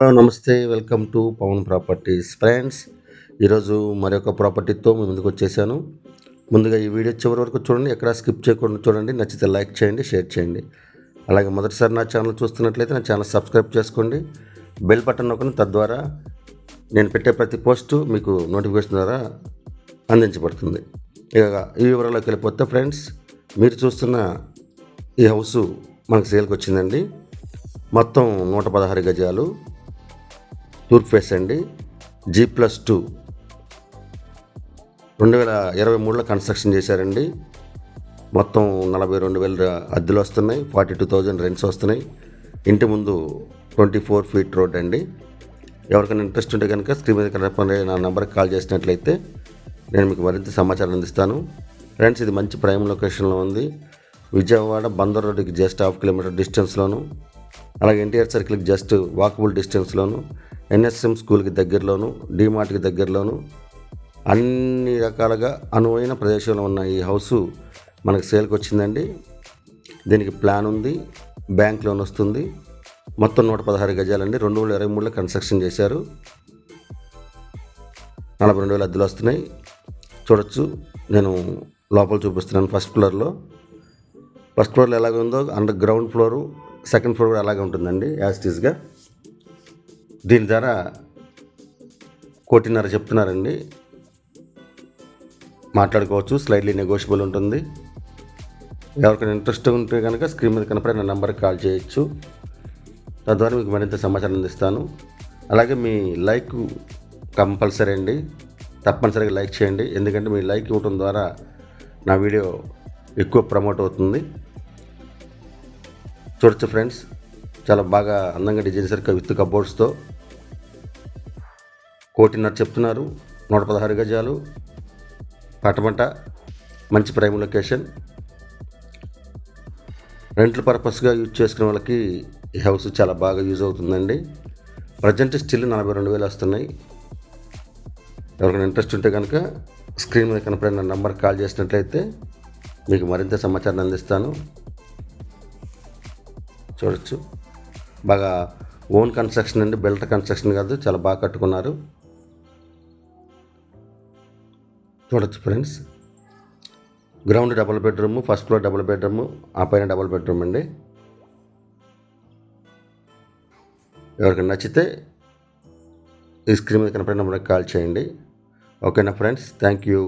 Hello నమస్తే welcome to Pavan properties friends. ఈరోజు మరొక ప్రాపర్టీతో ముందుకు వచ్చేసాను. ముందుగా ఈ వీడియో చివరి వరకు చూడండి ఎక్కడ స్కిప్ చేయకుండా చూడండి నచ్చితే లైక్ చేయండి షేర్ చేయండి. అలాగే మొదటిసారి నా ఛానల్ చూస్తున్నట్లయితే నా ఛానల్ సబ్స్క్రైబ్ చేసుకోండి. బెల్ బటన్ నొక్కండి తద్వారా నేను పెట్టే ప్రతి పోస్టు మీకు నోటిఫికేషన్ ద్వారా అందించబడుతుంది. ఇక ఈ వివరాల్లోకి వెళ్ళిపోతే ఫ్రెండ్స్ మీరు చూస్తున్న ఈ హౌస్ మనకు సేల్కి వచ్చిందండి. మొత్తం నూట పదహారు గజాలు. తూర్పు ఫేస్ అండి. జీ ప్లస్ టూ రెండు వేల ఇరవై మూడులో కన్స్ట్రక్షన్ చేశారండి. మొత్తం నలభై రెండు వేల అద్దెలు వస్తున్నాయి. ఫార్టీ టూ థౌజండ్ రెంట్స్ వస్తున్నాయి. ఇంటి ముందు ట్వంటీ ఫోర్ ఫీట్ రోడ్ అండి. ఎవరికైనా ఇంట్రెస్ట్ ఉంటే కనుక స్క్రీన్ మీద కనపడే నా నెంబర్కి కాల్ చేసినట్లయితే నేను మీకు మరింత సమాచారం అందిస్తాను. ఫ్రెండ్స్ ఇది మంచి ప్రైమ్ లొకేషన్లో ఉంది. విజయవాడ బందర్ రోడ్డుకి జస్ట్ హాఫ్ కిలోమీటర్ డిస్టెన్స్లోను అలాగే ఎన్టీఆర్ సర్కిల్కి జస్ట్ వాకబుల్ డిస్టెన్స్లోను ఎన్ఎస్ఎం స్కూల్కి దగ్గరలోను డిమార్ట్కి దగ్గరలోను అన్ని రకాలుగా అనువైన ప్రదేశంలో ఉన్న ఈ హౌస్ మనకు సేల్కి వచ్చిందండి. దీనికి ప్లాన్ ఉంది బ్యాంక్ లోన్ వస్తుంది. మొత్తం నూట పదహారు గజాలండి. రెండు వేల ఇరవై మూడులో కన్స్ట్రక్షన్ చేశారు. నలభై రెండు వేల అద్దెలు వస్తున్నాయి. చూడొచ్చు నేను లోపల చూపిస్తున్నాను ఫస్ట్ ఫ్లోర్లో ఫస్ట్ ఫ్లోర్లో ఎలాగ ఉందో under ground floor second floor కూడా అలాగే ఉంటుందండి యాస్టీస్గా దీని ధర కోటిన్నర చెప్తున్నారండి. మాట్లాడుకోవచ్చు స్లైడ్లీ నెగోషియబుల్ ఉంటుంది. ఎవరికైనా ఇంట్రెస్ట్ ఉంటే కనుక స్క్రీన్ మీద కనపడే నా నెంబర్కి కాల్ చేయొచ్చు. తద్వారా మీకు మరింత సమాచారం అందిస్తాను. అలాగే మీ లైక్ కంపల్సరీ అండి. తప్పనిసరిగా లైక్ చేయండి. ఎందుకంటే మీ లైక్ ఇవ్వడం ద్వారా నా వీడియో ఎక్కువ ప్రమోట్ అవుతుంది. చూడొచ్చు ఫ్రెండ్స్. చాలా బాగా అందంగా డిజైన్ సరిగ్గా విత్ కబోర్డ్స్తో. కోటిన్నర చెప్తున్నారు. నూట పదహారు గజాలు పటమట మంచి ప్రైమ్ లొకేషన్. రెంట్ల పర్పస్గా యూజ్ చేసుకునే వాళ్ళకి ఈ హౌస్ చాలా బాగా యూజ్ అవుతుందండి. ప్రజెంట్ స్టిల్ నలభై రెండు వేలు వస్తున్నాయి. ఎవరికైనా ఇంట్రెస్ట్ ఉంటే కనుక స్క్రీన్ మీద కనపడిన నా నెంబర్కి కాల్ చేసినట్లయితే మీకు మరింత సమాచారాన్ని అందిస్తాను. చూడొచ్చు. బాగా ఓన్ కన్స్ట్రక్షన్ అండి బెల్ట్ కన్స్ట్రక్షన్ కాదు చాలా బాగా కట్టుకున్నారు. చూడొచ్చు friends. Ground double bedroom first floor double bedroom ఆ పైన డబుల్ బెడ్రూమ్ అండి. ఎవరికి నచ్చితే ఈ స్క్రీన్ మీద కనపడిన నెంబర్కి కాల్ చేయండి. ఓకేనా ఫ్రెండ్స్? Thank you.